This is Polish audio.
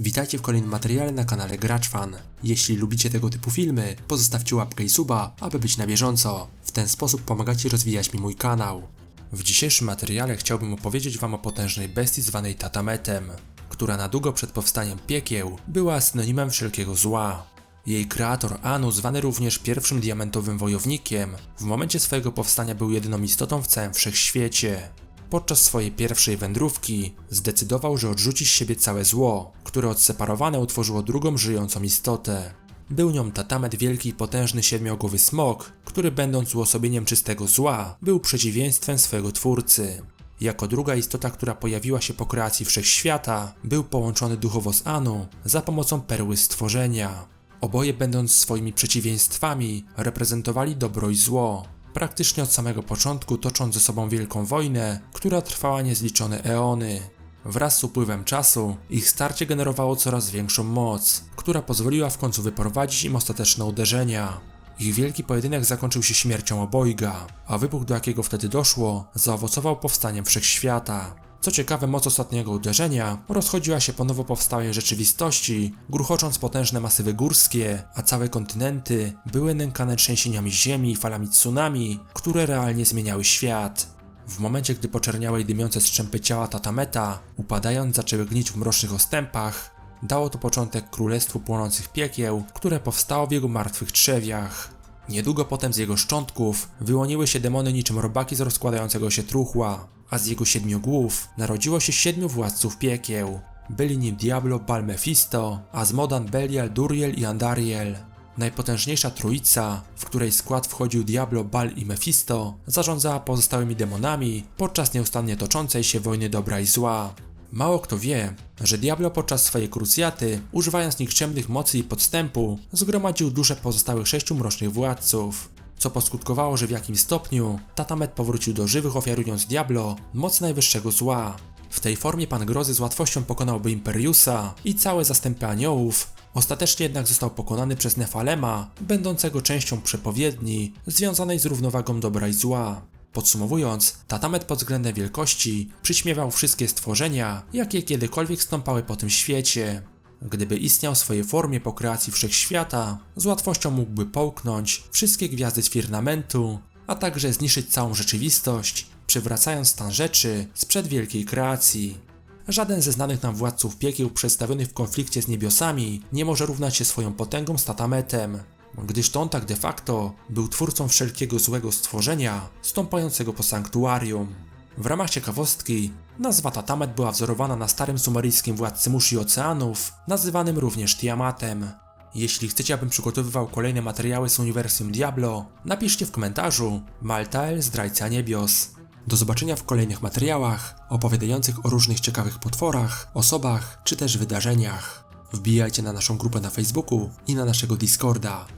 Witajcie w kolejnym materiale na kanale Gracz Fan. Jeśli lubicie tego typu filmy, pozostawcie łapkę i suba, aby być na bieżąco. W ten sposób pomagacie rozwijać mi mój kanał. W dzisiejszym materiale chciałbym opowiedzieć wam o potężnej bestii zwanej Tatametem, która na długo przed powstaniem piekieł była synonimem wszelkiego zła. Jej kreator Anu, zwany również pierwszym diamentowym wojownikiem, w momencie swojego powstania był jedyną istotą w całym wszechświecie. Podczas swojej pierwszej wędrówki zdecydował, że odrzuci z siebie całe zło, które odseparowane utworzyło drugą żyjącą istotę. Był nią Tatamet wielki i potężny siedmiogłowy smok, który będąc uosobieniem czystego zła, był przeciwieństwem swojego twórcy. Jako druga istota, która pojawiła się po kreacji wszechświata, był połączony duchowo z Anu za pomocą perły stworzenia. Oboje będąc swoimi przeciwieństwami, reprezentowali dobro i zło, praktycznie od samego początku tocząc ze sobą wielką wojnę, która trwała niezliczone eony. Wraz z upływem czasu ich starcie generowało coraz większą moc, która pozwoliła w końcu wyprowadzić im ostateczne uderzenia. Ich wielki pojedynek zakończył się śmiercią obojga, a wybuch do jakiego wtedy doszło zaowocował powstaniem wszechświata. Co ciekawe, moc ostatniego uderzenia rozchodziła się po nowo powstałej rzeczywistości, gruchocząc potężne masywy górskie, a całe kontynenty były nękane trzęsieniami ziemi i falami tsunami, które realnie zmieniały świat. W momencie, gdy poczerniałe i dymiące strzępy ciała Tatameta, upadając, zaczęły gnić w mrocznych ostępach, dało to początek królestwu płonących piekieł, które powstało w jego martwych trzewiach. Niedługo potem z jego szczątków wyłoniły się demony niczym robaki z rozkładającego się truchła, a z jego siedmiu głów narodziło się siedmiu władców piekieł. Byli nim Diablo, Bal Mephisto, Azmodan, Belial, Duriel i Andariel. Najpotężniejsza trójca, w której skład wchodził Diablo, Bal i Mephisto, zarządzała pozostałymi demonami podczas nieustannie toczącej się wojny dobra i zła. Mało kto wie, że Diablo podczas swojej krucjaty, używając nikczemnych mocy i podstępu, zgromadził dusze pozostałych sześciu mrocznych władców, co poskutkowało, że w jakimś stopniu Tatamet powrócił do żywych ofiarując Diablo moc najwyższego zła. W tej formie Pan Grozy z łatwością pokonałby Imperiusa i całe zastępy aniołów, ostatecznie jednak został pokonany przez Nefalema, będącego częścią przepowiedni związanej z równowagą dobra i zła. Podsumowując, Tatamet pod względem wielkości przyćmiewał wszystkie stworzenia, jakie kiedykolwiek stąpały po tym świecie. Gdyby istniał w swojej formie po kreacji wszechświata, z łatwością mógłby połknąć wszystkie gwiazdy z firmamentu, a także zniszczyć całą rzeczywistość, przywracając stan rzeczy sprzed wielkiej kreacji. Żaden ze znanych nam władców piekieł przedstawionych w konflikcie z niebiosami nie może równać się swoją potęgą z Tatametem, gdyż to on tak de facto był twórcą wszelkiego złego stworzenia stąpającego po sanktuarium. W ramach ciekawostki, nazwa Tatamet była wzorowana na starym sumeryjskim władcy mórz i oceanów, nazywanym również Tiamatem. Jeśli chcecie, abym przygotowywał kolejne materiały z uniwersum Diablo, napiszcie w komentarzu Maltael zdrajca niebios. Do zobaczenia w kolejnych materiałach opowiadających o różnych ciekawych potworach, osobach czy też wydarzeniach. Wbijajcie na naszą grupę na Facebooku i na naszego Discorda.